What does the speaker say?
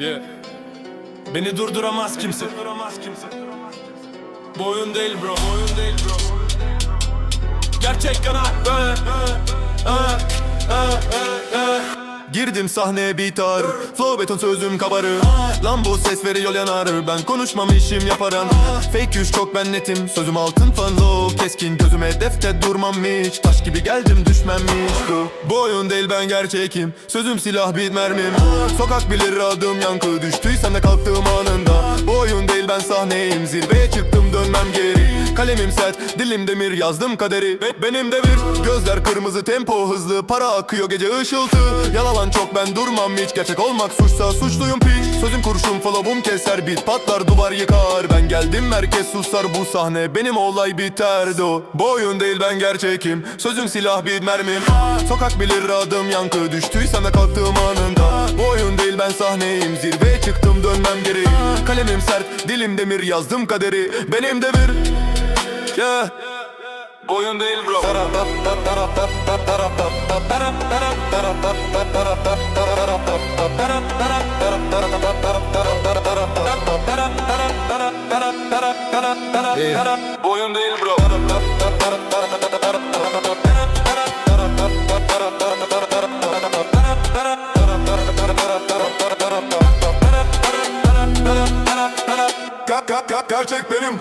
Yeah. Beni durduramaz kimse. Bu oyun değil bro. Bu oyun değil bro. Gerçek kanat. Ee, ee, ee, ee. Girdim sahneye bitar Flow beton sözüm kabarır. Lan bu ses veriyor yanar. Ben konuşmam işim yaparım Fake yüz çok ben netim. Sözüm altın fan low Keskin gözüm hedefte durmam hiç Taş gibi geldim düşmem hiç Bu, oyun değil ben gerçekim. Sözüm silah bit mermim. Sokak bilir adım yankı. Düştüysem de kalktığım anında. Bu oyun değil ben sahneyim. Zirveye çıktım dönmem geri. Kalemim sert, dilim demir yazdım kaderi. Be- Benim de bir gözler kırmızı tempo hızlı Para akıyor gece ışıltı. Yalalan çok ben durmam hiç Gerçek olmak suçsa suçluyum piç. Sözüm kurşun flow'um keser bit patlar duvar yıkar. Ben geldim herkes susar bu sahne benim olay biterdi. O Bu oyun değil ben gerçekim. Sözüm silah bir mermim. Sokak bilir adım yankı Düştüysem de kalktığım anında. Bu oyun değil ben sahneyim Zirveye çıktım dönmem geri Kalemim sert dilim demir yazdım kaderi Benim de bir Yeah. Oyun değil bro. Oyun değil bro. Gerçek benim